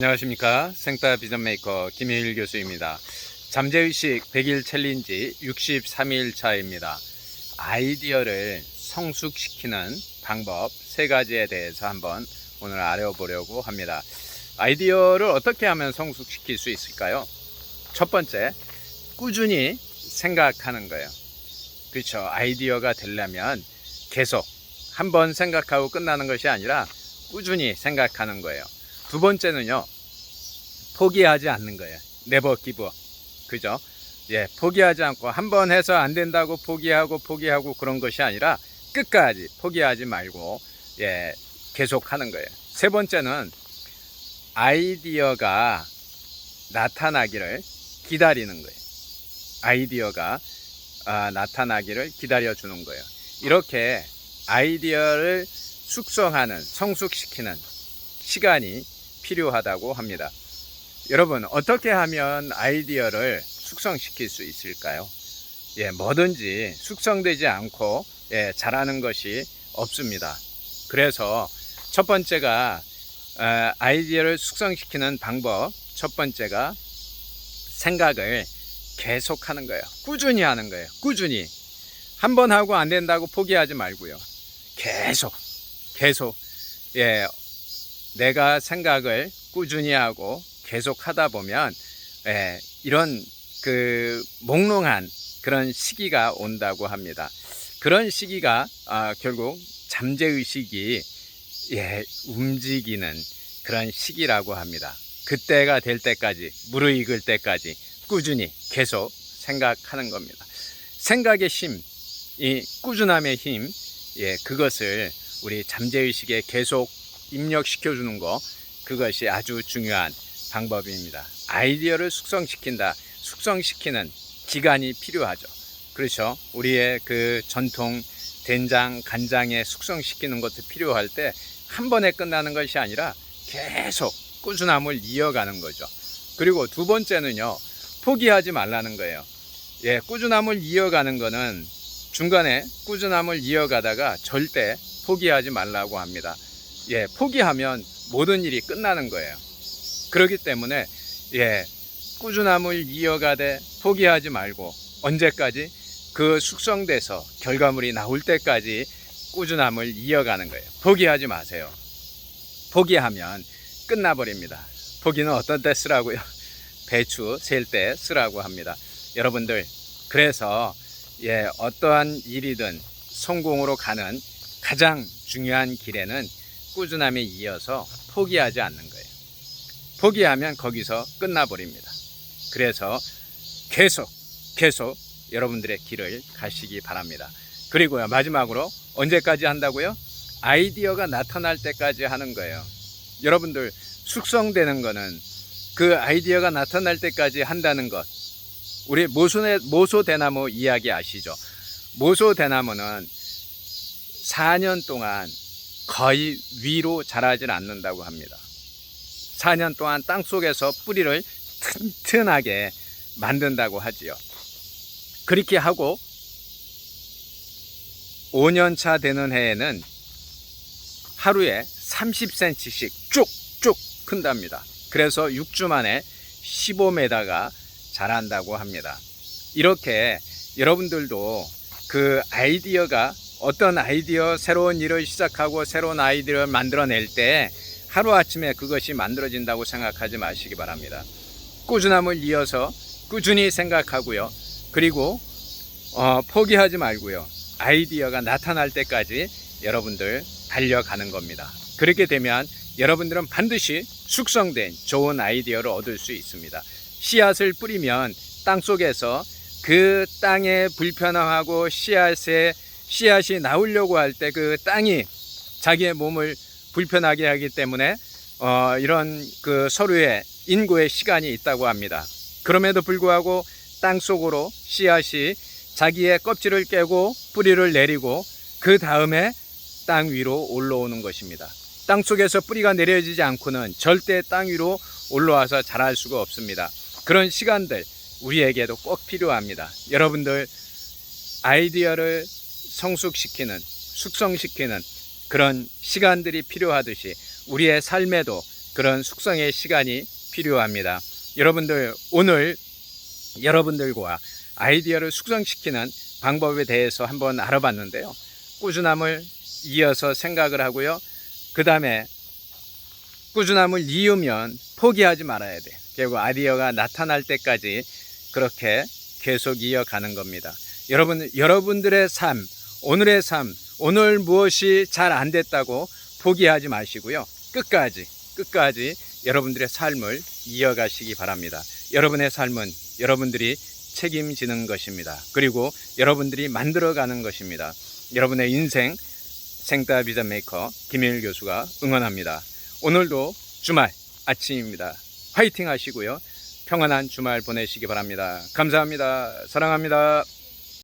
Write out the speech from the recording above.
안녕하십니까. 생따 비전메이커 김혜일 교수입니다. 잠재의식 100일 챌린지 63일 차입니다. 아이디어를 성숙시키는 방법 세 가지에 대해서 한번 오늘 알아보려고 합니다. 아이디어를 어떻게 하면 성숙시킬 수 있을까요? 첫 번째 꾸준히 생각하는 거예요. 그렇죠. 아이디어가 되려면 계속 한번 생각하고 끝나는 것이 아니라 꾸준히 생각하는 거예요 두 번째는요, 포기하지 않는 거예요. 네버 기브. 그죠? 예, 포기하지 않고 한 번 해서 안 된다고 포기하고 포기하고 그런 것이 아니라 끝까지 포기하지 말고 예, 계속 하는 거예요. 세 번째는 아이디어가 나타나기를 기다리는 거예요. 아이디어가 아, 나타나기를 기다려 주는 거예요. 이렇게 아이디어를 숙성하는, 성숙시키는 시간이 필요하다고 합니다. 여러분, 어떻게 하면 아이디어를 숙성시킬 수 있을까요? 예, 뭐든지 숙성되지 않고 예, 잘하는 것이 없습니다. 그래서 첫 번째가 어, 아이디어를 숙성시키는 방법, 첫 번째가 생각을 계속 하는 거예요. 꾸준히 하는 거예요. 꾸준히. 한 번 하고 안 된다고 포기하지 말고요. 계속, 계속, 예, 내가 생각을 꾸준히 하고 계속 하다 보면 예, 이런 그 몽롱한 그런 시기가 온다고 합니다. 그런 시기가 아, 결국 잠재 의식이 예, 움직이는 그런 시기라고 합니다. 그때가 될 때까지 무르익을 때까지 꾸준히 계속 생각하는 겁니다. 생각의 힘, 이 꾸준함의 힘, 예, 그것을 우리 잠재 의식에 계속 입력시켜 주는 거 그것이 아주 중요한 방법입니다. 아이디어를 숙성시킨다. 숙성시키는 기간이 필요하죠. 그렇죠. 우리의 그 전통 된장, 간장에 숙성시키는 것도 필요할 때 한 번에 끝나는 것이 아니라 계속 꾸준함을 이어가는 거죠. 그리고 두 번째는요. 포기하지 말라는 거예요. 예, 꾸준함을 이어가는 거는 중간에 꾸준함을 이어가다가 절대 포기하지 말라고 합니다. 예, 포기하면 모든 일이 끝나는 거예요. 그렇기 때문에 예, 꾸준함을 이어가되 포기하지 말고 언제까지 그 숙성돼서 결과물이 나올 때까지 꾸준함을 이어가는 거예요. 포기하지 마세요. 포기하면 끝나버립니다. 포기는 어떤 때 쓰라고요? 배추 셀 때 쓰라고 합니다. 여러분들 그래서 예, 어떠한 일이든 성공으로 가는 가장 중요한 길에는 꾸준함에 이어서 포기하지 않는 거예요. 포기하면 거기서 끝나버립니다. 그래서 계속, 계속 여러분들의 길을 가시기 바랍니다. 그리고요, 마지막으로 언제까지 한다고요? 아이디어가 나타날 때까지 하는 거예요. 여러분들 숙성되는 거는 그 아이디어가 나타날 때까지 한다는 것. 우리 모소대, 모소대나무 이야기 아시죠? 모소대나무는 4년 동안 거의 위로 자라질 않는다고 합니다. 4년 동안 땅 속에서 뿌리를 튼튼하게 만든다고 하지요. 그렇게 하고 5년 차 되는 해에는 하루에 30cm씩 쭉쭉 큰답니다. 그래서 6주 만에 15m가 자란다고 합니다. 이렇게 여러분들도 그 아이디어가 어떤 아이디어, 새로운 일을 시작하고 새로운 아이디어를 만들어낼 때 하루아침에 그것이 만들어진다고 생각하지 마시기 바랍니다. 꾸준함을 이어서 꾸준히 생각하고요. 그리고 어, 포기하지 말고요. 아이디어가 나타날 때까지 여러분들 달려가는 겁니다. 그렇게 되면 여러분들은 반드시 숙성된 좋은 아이디어를 얻을 수 있습니다. 씨앗을 뿌리면 땅 속에서 그 땅의 불편함하고 씨앗의 씨앗이 나오려고 할 때 그 땅이 자기의 몸을 불편하게 하기 때문에 어, 이런 그 서류의 인고의 시간이 있다고 합니다. 그럼에도 불구하고 땅 속으로 씨앗이 자기의 껍질을 깨고 뿌리를 내리고 그 다음에 땅 위로 올라오는 것입니다. 땅 속에서 뿌리가 내려지지 않고는 절대 땅 위로 올라와서 자랄 수가 없습니다. 그런 시간들 우리에게도 꼭 필요합니다. 여러분들 아이디어를 성숙시키는 숙성시키는 그런 시간들이 필요하듯이 우리의 삶에도 그런 숙성의 시간이 필요합니다. 여러분들 오늘 여러분들과 아이디어를 숙성시키는 방법에 대해서 한번 알아봤는데요. 꾸준함을 이어서 생각을 하고요. 그 다음에 꾸준함을 이으면 포기하지 말아야 돼. 결국 아이디어가 나타날 때까지 그렇게 계속 이어가는 겁니다. 여러분, 여러분들의 삶, 오늘의 삶, 오늘 무엇이 잘 안 됐다고 포기하지 마시고요. 끝까지, 끝까지 여러분들의 삶을 이어가시기 바랍니다. 여러분의 삶은 여러분들이 책임지는 것입니다. 그리고 여러분들이 만들어가는 것입니다. 여러분의 인생 생따 비전 메이커 김일 교수가 응원합니다. 오늘도 주말 아침입니다. 화이팅 하시고요. 평안한 주말 보내시기 바랍니다. 감사합니다. 사랑합니다.